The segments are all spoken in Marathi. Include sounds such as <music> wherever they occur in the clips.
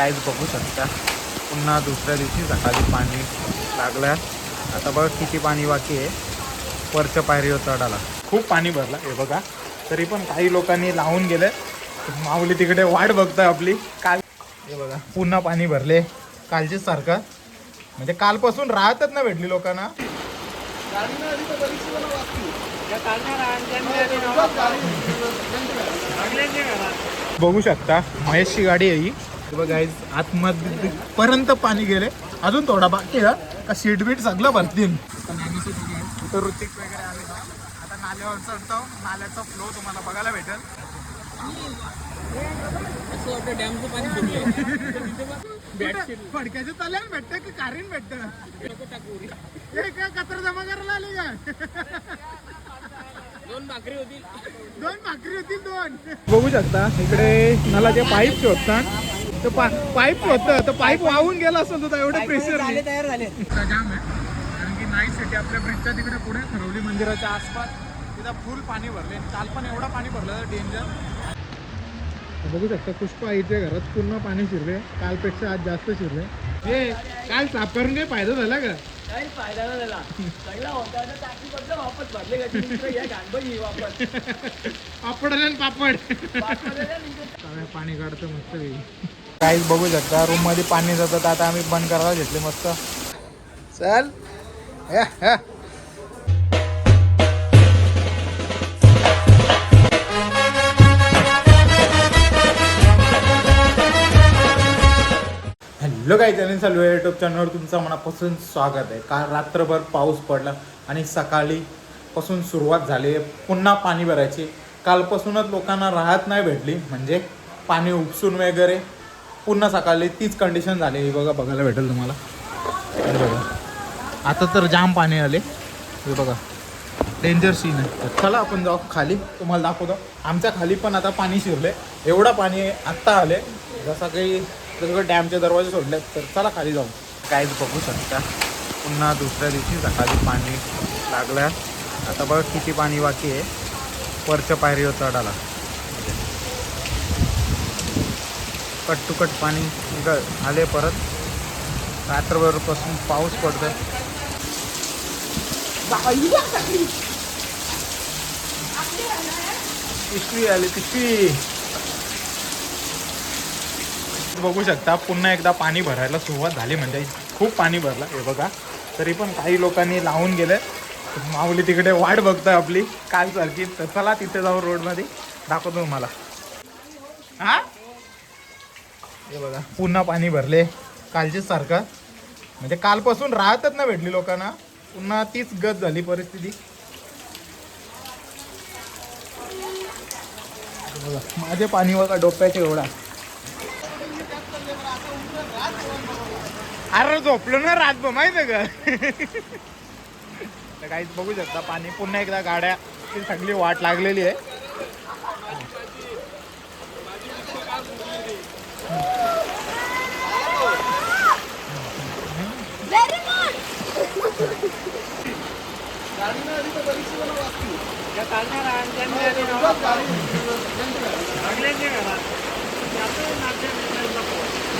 काहीच बघू शकता. पुन्हा दुसऱ्या दिवशी सकाळी पाणी लागलं. आता बघा किती पाणी बाकी आहे. वरच्या पायरीवर चढाला खूप पाणी भरलं हे बघा. तरी पण काही लोकांनी लावून गेले. माऊली तिकडे वाट बघतोय आपली. काल हे बघा पुन्हा पाणी भरले. कालचेच सारखं. म्हणजे कालपासून राहतच ना भेटली लोकांना. बघू शकता महेशची गाडी आहे ही. बघा आतमध्ये पर्यंत पाणी गेले. अजून थोडा बाकी का सीट बीट सगळं भरतील. ऋतिक वगैरे आले आता नाल्यावर चढतो. नाल्याचा फ्लो तुम्हाला बघायला भेटेल. फडक्याचे चालेल भेटतं की कारीन भेटतं हे काय कचरा जमा करायला आले का? दोन भाकरी होतील. दोन भाकरी होतील दोन. बघू शकता इकडे नलाचे पाईप शोधतात. तर पाईप होतं. तर पाईप वाहून गेला असेल तुझा एवढं प्रेशर तयार झाले. जाम आहे. कारण की नाईट सिटी आपल्या ब्रिजच्या तिकडे पुढे खरवली मंदिराच्या आसपास. तिथं फुल पाणी भरले. काल पण एवढं पाणी भरलं डेंजर बघू शकता पुष्पा आईच्या घरात पूर्ण पाणी शिरले. कालपेक्षा आज जास्त शिरले. हे काल साफ करून काही फायदा झाला का? काही फायदा नाही झाला. सगळा होता. ना टाकी बदल वापस भरले का? दुसरं या घाणबघी वापस. <laughs> पापड आणि पापड. पाणी काढतं मस्त काहीच बघू शकता. रूममध्ये पाणी जातं तर आता आम्ही बंद करायला घेतले मस्त. चल. हॅलो काय चॅनल चालू आहे युट्यूब चॅनलवर तुमचं मनापासून स्वागत आहे. काल रात्रभर पाऊस पडला आणि सकाळी पासून सुरुवात झाली. आहे पुन्हा पाणी भरायची. कालपासूनच लोकांना राहत नाही भेटली. म्हणजे पाणी उपसून वगैरे पुन्हा सकाळी तीच कंडिशन झाली. हे बघा बघायला भेटेल तुम्हाला. हे बघा. आता तर जाम पाणी आले. हे बघा. डेंजर सीन आहे. चला आपण जाऊ खाली. तुम्हाला दाखवतो. आमच्या खाली पण आता पाणी शिरले एवढं पाणी आत्ता आले जसं काही जसं डॅमचे दरवाजे सोडले तर चला खाली जाऊ. काहीच बघू शकता. पुन्हा दुसऱ्या दिवशी सकाळी पाणी लागलं. आता बघा किती पाणी बाकी आहे. वरच्या पायरीवर चढायला. कट टू कट पाणी इकडं आले परत. रात्रभरपासून पाऊस पडतोय. पिशवी आली पिशवी. बघू शकता पुन्हा एकदा पाणी भरायला सुरुवात झाली. म्हणजे खूप पाणी भरलं. हे बघा. तरी पण काही लोकांनी लावून गेले. माऊली तिकडे वाट बघताय आपली. काल सारखी तर चला तिथे जाऊ रोडमध्ये. दाखवतो तुम्हाला. हा? हे बघा पुन्हा पाणी भरले. कालचेच सारखं. म्हणजे कालपासून राहतच ना भेटली लोकांना. पुन्हा तीच गत झाली परिस्थिती. माझे पाणी बघा डोप्याचे एवढा. अरे झोपलो ना रातभर माहीत का? <laughs> काहीच बघू शकता पाणी. पुन्हा एकदा गाड्या सगळी वाट लागलेली आहे या काढणार आणि त्यांनी आधी नाव सगळ्यांनी घरात त्यातून नाट्य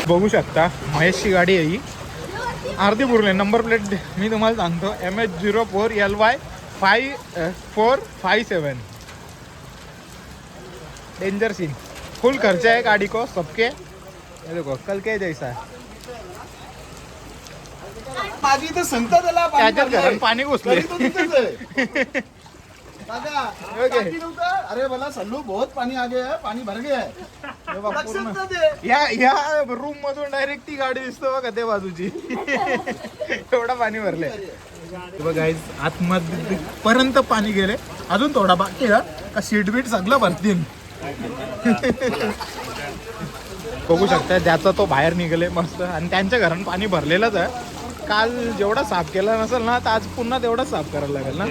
बघू शकता महेशची गाडी आहे ही. अर्धी बुरले नंबर प्लेट मी तुम्हाला सांगतो M H zero four L Y five four five seven danger scene full खर्च आहे गाड़ी को सबके. देखो कल के जैसा है माझी इथं संत त्याला पाणी त्याच्यात. घरात पाणी घुसले तो? अरे मला सल्लू बहुत पाणी आ गया है पाणी भर गया है हे पूर्ण. या या रूम मधून डायरेक्ट ती गाडी दिसतो बघा त्या बाजूची. एवढा पाणी भरले बघा आतमध्ये पर्यंत पाणी गेले अजून थोडा बाकी आहे का सीट बीट सगळं भरतील. बघू शकता ज्याचा तो बाहेर निघाले मस्त. आणि त्यांच्या घरात पाणी भरलेलंच आहे. काल जेवढा साफ केला नसेल ना तर आज पुन्हा तेवढा साफ करायला लागेल ना?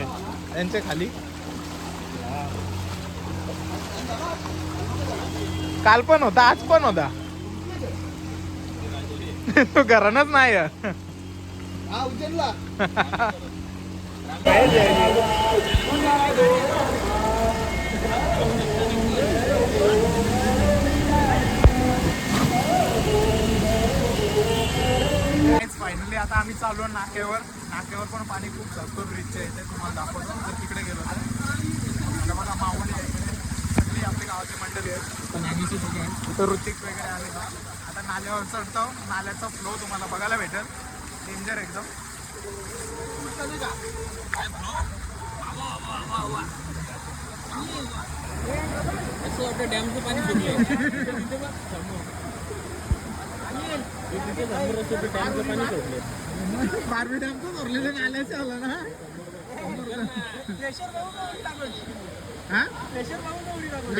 त्यांच्या खाली. काल पण होता आज पण होता. तो घरानच नाही <laughs> आता आम्ही चाललो नाक्यावर. नाक्यावर पण पाणी खूप चालतो ब्रिजच्या इथे तुम्हाला दाखवतो. जर तिकडे गेलो. तर बघा आहे. सगळी आपली गावाची मंडळी आहे इथं ऋतिक वगैरे आले आता नाल्यावर चढतो. नाल्याचा फ्लो तुम्हाला बघायला भेटेल. डेंजर एकदम. असं वाटतं डॅमचं पाणी <laughs> सुटलं डॅमचं धरलेलं नाल्याचे आलं ना. हा?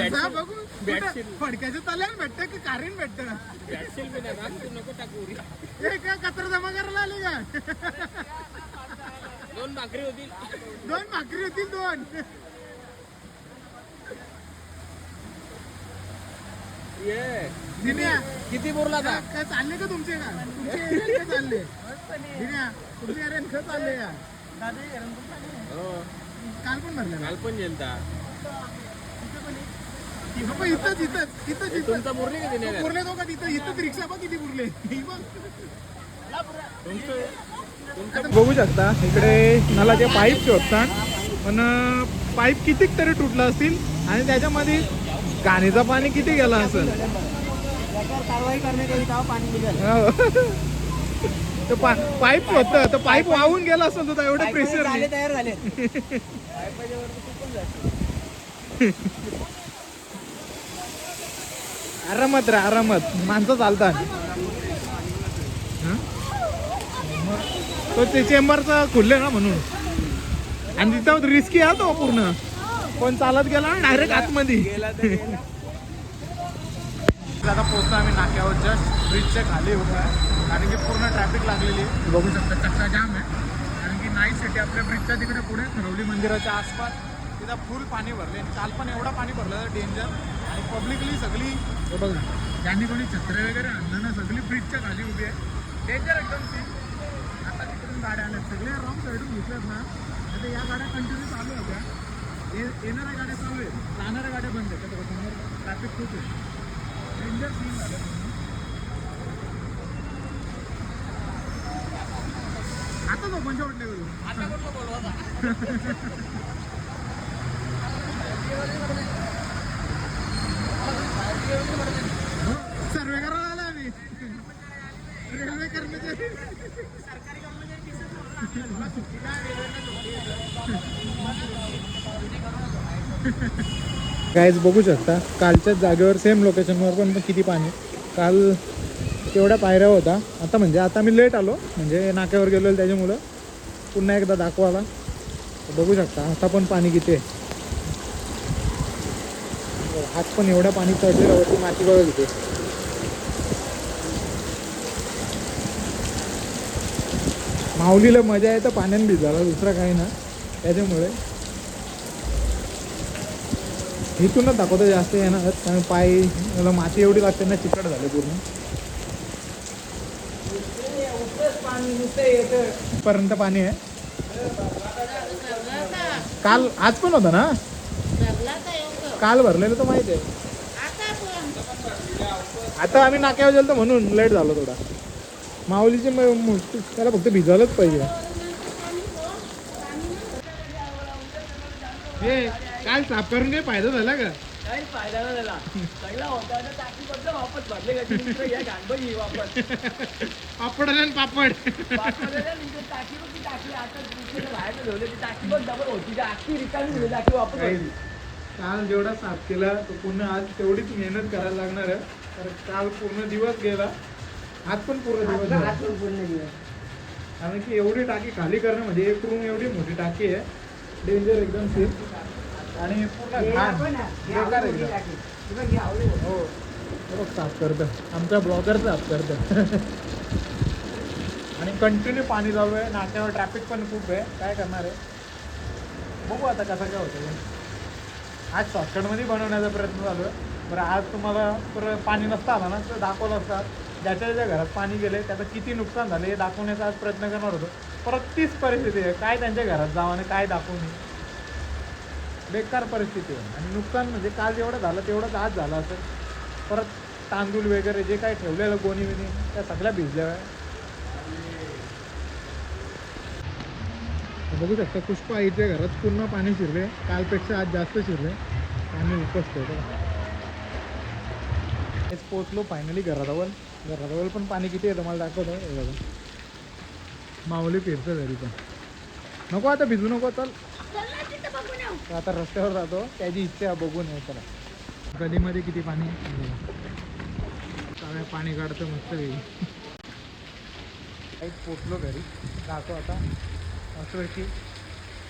जा बघू कुठं? फडक्याच्या तल्यान भेटतं की कारीन भेटतं. हे का कचरा जमा करायला आले का? दोन भाकरी होतील. दोन भाकरी होतील दोन. दिन्या. किती बोरला आता? काय चालले का तुमचे का? तुमचे का चालले? दिन्या तुमच्या एरियात का चालले का हो. काल पण भरले काल पण बाबा इथंच इथंच इथंच इथं तुमचा बोरली का तिने पुरले तो का तिथं? इथंच रिक्षा बघ किती पुरले बघू. शकता इकडे नलाचे पाईप शोधतात पण पाईप कितीक तरी तुटलं असतील आणि त्याच्यामध्ये घाणीचं पाणी किती गेलं असेल? कारवाई पाणी निघेल. हो. पा- पाईप होतं तर पाईप वाहून गेला असेल तुझा एवढं प्रेशर तयार झाले. आरामात रे आरामात. माणसं चालतात. हं? तो ते चेंबरचं खुलले ना म्हणून. आणि तिथं रिस्की आहे तो पूर्ण. कोण चालत गेला? डायरेक्ट आतमध्ये. आता पोहोचतो आम्ही नाक्यावर. जस्ट ब्रिजच्या खाली उभा आहे. कारण की पूर्ण ट्रॅफिक लागलेली आहे. बघू शकता. चक्का जाम आहे. कारण की नाईट सिटी आपल्या ब्रिजच्या तिकडे पुढे खरवली मंदिराच्या आसपास. तिथं फुल पाणी भरले आणि काल पण एवढं पाणी भरलं डेंजर आणि पब्लिकली सगळी बघा. ज्यांनी कोणी छत्रे वगैरे आणलं ना सगळी ब्रिजच्या खाली उभी आहे. डेंजर एकदम सीन आता तिकडून गाड्या आल्यात. सगळ्या रॉंग साईडून घेतल्यात ना. आता या गाड्या कंटिन्यू चालू होत्या. येणाऱ्या गाड्या चालू आहेत. जाणाऱ्या गाड्या बंद आहेत. समोर ट्रॅफिक खूप आहे. डेंजर सीन झालं. आता तो पण शेवटले सर्वे करायला आला आम्ही. रेल्वे कर्मचारी. गाईज बघू शकता कालच्याच जागेवर सेम लोकेशनवर पण किती पाणी काल तेवढ्या पायऱ्या होता आता म्हणजे आता मी लेट आलो. म्हणजे नाक्यावर गेलो त्याच्यामुळं पुन्हा एकदा दाखवायला. बघू शकता आता पण पाणी किती आहे. हात पण एवढ्या पाणी चढलेलं होती माती बघा किती माऊलीला मजा येतं पाण्याने भिजायला. दुसरं काही ना त्याच्यामुळे इथूनच दाखवतो जास्त येणार कारण पाय मला माती एवढी लागते ना चिकट झाले पूर्ण. पर्यंत पाणी आहे. काल आज पण होता ना? काल भरलेलं तर माहिती आहे. आता आम्ही नाक्यावर गेलो म्हणून लेट झालो थोडा. माऊलीचे त्याला फक्त भिजायलाच पाहिजे. काल साफ करून काही फायदा झाला का? काही फायदा नाही झाला. सगळा होता. आता टाकी बद्दल वापस भरले का या वापस. पापड. आणि पापड टाकी ती टाकी आता दुसरीकडे बाहेर ठेवली. ती टाकी बघ डबल होती. ती आखी रिकामी झाली टाकी वापस काही भरली. काल जेवढा साफ केला तो पुन्हा आज तेवढीच मेहनत करायला लागणार आहे. तर काल पूर्ण दिवस गेला. आज पण पूर्ण दिवस गेला. कारण की एवढी टाकी खाली करणं म्हणजे एक रूम एवढी मोठी टाकी आहे. डेंजर एकदम सेफ आणि पूर्ण घाण. बेकार एकदम. हो साफ करतं. आमच्या ब्लॉगर साफ करतं. आणि कंटिन्यू पाणी चालू आहे. नाक्यावर ट्रॅफिक पण खूप आहे. काय करणार आहे? बघू आता कसं काय होतं. आज शॉर्टकटमध्ये बनवण्याचा प्रयत्न चालू आहे. बरं आज तुम्हाला परत पाणी नसतं आलं ना तर दाखवलं असतात. ज्याच्या ज्याच्या घरात पाणी गेले त्याचं किती नुकसान झालं हे दाखवण्याचा आज प्रयत्न करणार होतो. परत तीच परिस्थिती आहे. काय त्यांच्या घरात जावं आणि काय दाखवू नये बेकार परिस्थिती आहे. आणि नुकसान म्हणजे काल जेवढं झालं तेवढंच आज झालं असं. परत तांदूळ वगैरे जे काही ठेवलेलं गोणी बिणी त्या सगळ्या भिजल्या बघू शकता पुष्पा आईच्या घरात पूर्ण पाणी शिरले. कालपेक्षा आज जास्त शिरले. पाणी उपसतोय बघा. हेच पोचलो फायनली घराजवळ. घराजवळ पण पाणी किती येतं मला दाखवतो. बघा. माऊली फिरतं घरी पण. नको आता भिजू नको चल. तर आता रस्त्यावर जातो. त्याची इच्छा आहे बघून येतात गलीमध्ये किती पाणी? काय पाणी काढतं मस्त काही पोचलो घरी. जातो आता. मस्तपैकी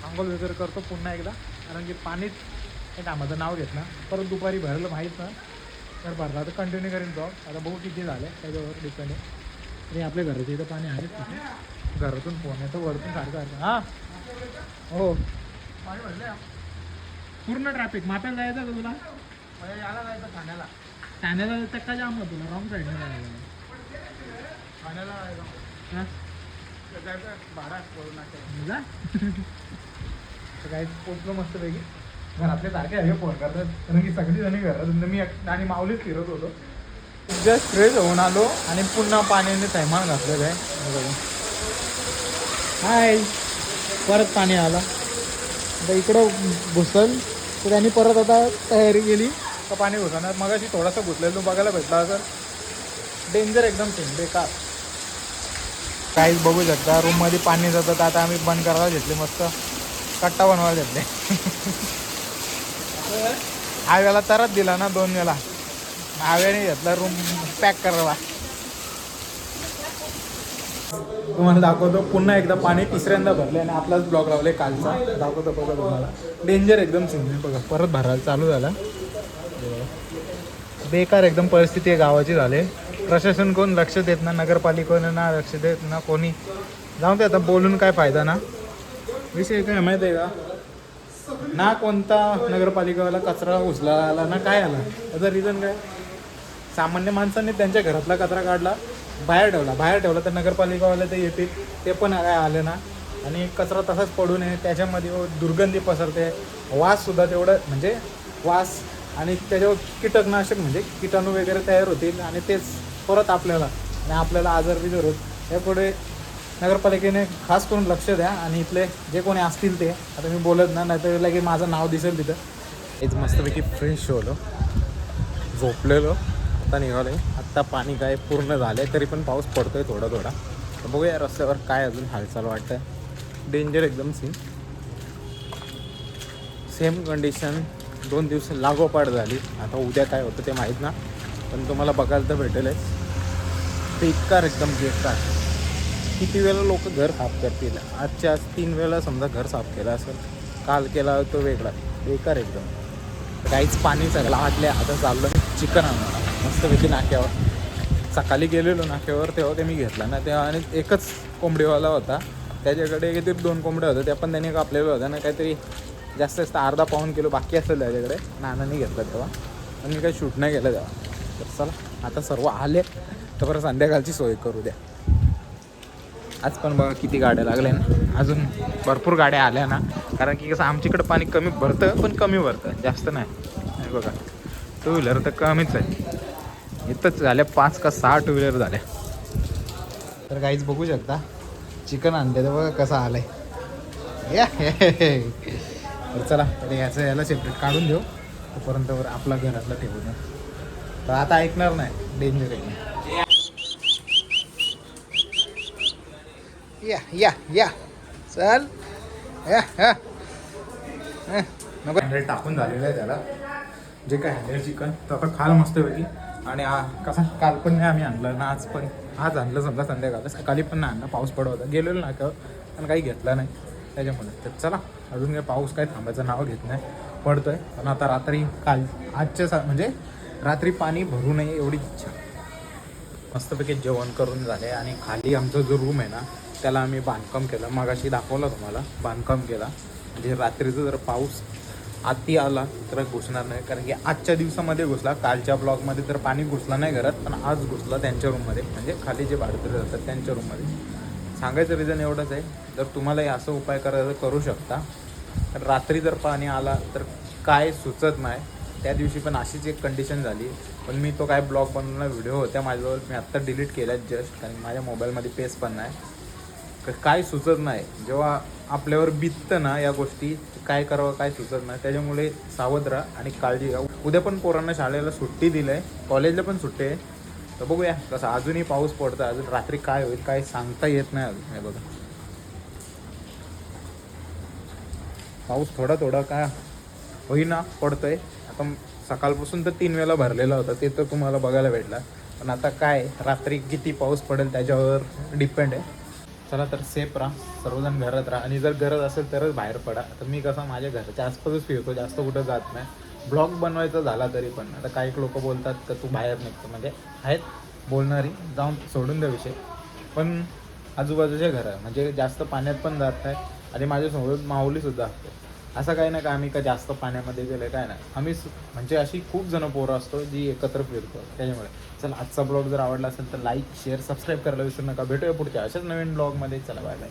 आंघोळ वगैरे करतो पुन्हा एकदा. कारण की पाणीच हे कामाचं नाव घेत ना. परत दुपारी भरलं माहीत ना. तर भरला. तर कंटिन्यू करेन जॉब आता बघू किती झालं. त्याच्यावर डिपेंड आहे. आणि आपल्या घराचे इथं पाणी आहेच घरातून फोन येतो वरतून सारखं सारखं. हां. हो. पाणी भरलं पूर्ण ट्रॅफिक माप्याला जायचं का तुला? याला जायचं ठाण्याला. ठाण्याला चक्का जाम होतो तुला रॉंग साईडने जायला ठाण्याला हां? जा तर काही पोचलो मस्त पैकी. घरातले सारखे आहे फोन करतात. कारण की सगळी जणी घरात मी आणि माऊलीच फिरत होतो. जस्ट फ्रेश होऊन आलो आणि पुन्हा पाण्याने थैमान घातलेलं आहे. हाय परत पाणी आलं. आता इकडं घुसल तर त्यांनी परत आता तयारी केली तर पाणी घुसणार. मग अशी थोडासा घुसलेला तू बघायला भेटला तर डेंजर एकदम सेम बेकार. काहीच बघू शकता रूममध्ये पाणी जातं तर आता आम्ही बंद करायला घेतले मस्त. कट्टा बनवायला घेतले. आव्याला तरच दिला ना दोन वेळा. आव्याने घेतला रूम पॅक करायला. तुम्हाला दाखवतो. पुन्हा एकदा पाणी तिसऱ्यांदा भरले आणि आपलाच ब्लॉक लावले कालचा. दाखवतो बघा तुम्हाला. डेंजर एकदम सिंग बघा. परत भरायला चालू झाला. बेकार एकदम परिस्थिती आहे गावाची झाले. प्रशासन कोण लक्ष देत ना नगरपालिकेनं ना लक्ष देत ना कोणी? जाऊ दे आता बोलून काय फायदा ना? विषय काय माहिती आहे का? ना कोणता नगरपालिकावाला कचरा उचला आला ना काय आला. त्याचं रिझन काय? सामान्य माणसांनी त्यांच्या घरातला कचरा काढला. बाहेर ठेवला. बाहेर ठेवला तर नगरपालिकावाले ते येतील. ते पण काय आले ना. आणि कचरा तसाच पडू नये. त्याच्यामध्ये हो दुर्गंधी पसरते. वाससुद्धा तेवढं म्हणजे वास आणि त्याच्यावर कीटकनाशक म्हणजे किटाणू वगैरे तयार होतील आणि तेच परत आपल्याला आणि आपल्याला आजार बिजार होत. यापुढे नगरपालिकेने खास करून लक्ष द्या आणि इथले जे कोणी असतील ते. आता मी बोलत ना नाहीतर लगेच माझं नाव दिसेल तिथं. हेच मस्तपैकी फ्रेश होलो झोपलेलो. आत्ता निघालो आहे आत्ता पाणी काय पूर्ण झालं आहे तरी पण पाऊस पडतो आहे थोडा थोडा. तर बघूया रस्त्यावर काय अजून हालचाल वाटतं आहे डेंजर एकदम सीन सेम कंडिशन दोन दिवस लागोपाठ झाली. आता उद्या काय होतं ते माहीत ना. पण तुम्हाला बघायला तर भेटेलच. बेकार एकदम बेकार किती वेळा लोक घर साफ करतील? आजच्या आज तीन वेळा समजा घर साफ केलं असेल काल केला तो वेगळा. बेकार एकदम. काहीच पाणी सगळं आटले आता चाललं चिकन आणणार. मस्तपैकी नाक्यावर. सकाळी गेलेलो नाक्यावर तेव्हा ते मी घेतला ना. तेव्हा आणि एकच कोंबडीवाला होता. त्याच्याकडे काहीतरी दोन कोंबड्या होत्या. त्या पण त्याने कापलेल्या होत्या. ना काहीतरी जास्त जास्त अर्धा पाऊन किलो बाकी असेल त्याच्याकडे. नानाने घेतला तेव्हा. पण मी काही शूट नाही केलं तेव्हा. तर चला आता सर्व आले. तर बरं संध्याकाळची सोय करू द्या. आज पण बघा किती गाड्या लागल्या ना. अजून भरपूर गाड्या आल्या ना. कारण की कसं आमच्याकडं पाणी कमी भरतं पण कमी भरतं. जास्त नाही. बघा. टू व्हीलर तर कमीच आहे. इथंच झाल्या पाच का सहा टू व्हीलर झाल्या. तर काहीच बघू शकता चिकन आणते तर बघा कसं आलंय. या तर चला तर याचं याला सेपरेट काढून देऊ. तोपर्यंत वर आपला घरातला ठेवू द्या तर आता ऐकणार नाही डेंजर आहे. या या या. चल. या हं, हँडल टाकून झालेलं आहे त्याला. जे काय हँडल चिकन तर आता खाल मस्तपैकी. आणि आ कसं काल पण नाही आम्ही आणलं ना आज पण आज आणलं समजा संध्याकाळ सकाळी पण नाही आणलं पाऊस पडत होता. गेलेलो ना का पण काही घेतलं नाही. त्याच्यामुळे. तर चला अजून काही पाऊस काही थांबायचं नाव घेत नाही. पडतोय. पण आता रात्री काल आजच्या सा म्हणजे रात्री पाणी भरू नये एवढी इच्छा. मस्तपैकी जेवण करून झाले आणि खाली आमचा जो रूम आहे ना त्याला आम्ही बांधकाम केलं. मगाशी दाखवलं तुम्हाला बांधकाम केला. म्हणजे रात्रीचं जर पाऊस आती आला तर घुसणार नाही. कारण की आजच्या दिवसामध्ये घुसला कालच्या ब्लॉकमध्ये तर पाणी घुसलं नाही घरात पण आज घुसला त्यांच्या रूममध्ये. म्हणजे खाली जे भाडतरी जातात त्यांच्या रूममध्ये. सांगायचं रिझन एवढंच आहे. जर तुम्हालाही असं उपाय करायचं करू शकता. तर रात्री जर पाणी आला तर काय सुचत नाही. त्या दिवशी पण अशीच एक कंडिशन झाली. पण मी तो काय ब्लॉग बनवला व्हिडिओ होत्या माझ्याजवळ. मी आत्ता डिलीट केला जस्ट कारण माझ्या मोबाईलमध्ये पेस पण नाही. तर काय सुचत नाही. जेव्हा आपल्यावर बिततं ना या गोष्टी काय करावं काय सुचत नाही. त्याच्यामुळे सावध राहा आणि काळजी घ्या. उद्या पण पोरांना शाळेला सुट्टी दिली आहे कॉलेजला पण सुट्टी आहे. तर बघूया कसं अजूनही पाऊस पडतो अजून रात्री काय होईल काय सांगता येत नाही अजून. हे बघा. पाऊस थोडा थोडा काय होईना पडतोय. आता सकाळपासून तर तीन वेळा भरलेला होता. ते तर तुम्हाला बघायला भेटला. पण आता काय रात्री किती पाऊस पडेल त्याच्यावर डिपेंड आहे. चला तर सेफ राहा सर्वजण घरात राहा. आणि जर गरज असेल तरच बाहेर पडा. तर मी कसं माझ्या घराच्या आसपासच फिरतो जास्त कुठं जात नाही. ब्लॉग बनवायचा झाला तरी पण. आता काही लोक बोलतात तर तू बाहेर निघतो. म्हणजे आहेत बोलणारी जाऊन सोडून द्या विषय. पण आजूबाजूचे घरं म्हणजे जास्त पाण्यात पण जात नाही. आणि माझ्यासोबत माऊलीसुद्धा असते. असं काही नाही का आम्ही का जास्त पाण्यामध्ये गेले काय नाही. आम्ही म्हणजे अशी खूप जण पोरं असतो जी एकत्र फिरतो त्याच्यामुळे. चला आजचा ब्लॉग जर आवडला असेल तर लाईक शेअर सबस्क्राईब करायला विसरू नका. भेटूया पुढच्या अशाच नवीन ब्लॉगमध्ये. चला बाय बाय